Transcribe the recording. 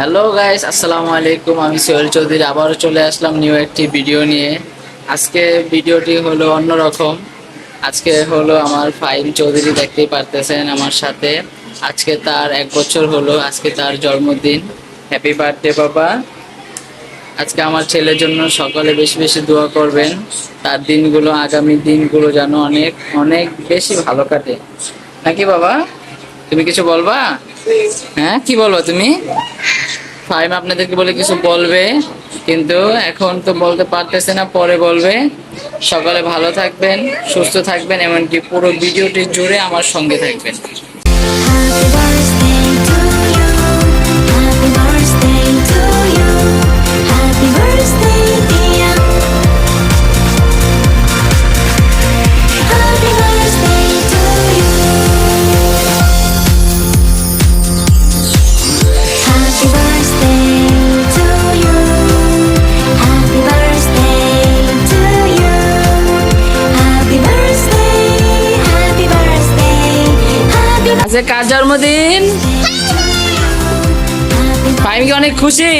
Hello guys আসসালামু আলাইকুম আমি সোহেল চৌধুরী আবারও চলে আসলাম নিউ একটি ভিডিও নিয়ে। আজকে ভিডিওটি হলো অন্যরকম। আজকে হলো আমার ফাইম চৌধুরী দেখতেই পারতেছেন আমার সাথে। আজকে তার এক বছর হলো আজকে তার জন্মদিন। হ্যাপি বার্থডে বাবা। আজকে আমার ছেলের জন্য সকলে বেশি বেশি দোয়া করবেন। তার দিনগুলো আগামী দিনগুলো যেন অনেক অনেক বেশি ভালো কাটে। নাকি বাবা? তুমি কিছু বলবা? হ্যাঁ কি বলব তুমি? ফাইম আপনাদেরকে বলে কিছু বলবে, কিন্তু এখন তো বলতে পারতেছে না, পরে বলবে। সকালে ভালো থাকবেন, সুস্থ থাকবেন, এমনকি পুরো ভিডিওটি জুড়ে আমার সঙ্গে থাকবেন। আজকে কার জন্মদিন? পাইমি কি অনেক খুশি?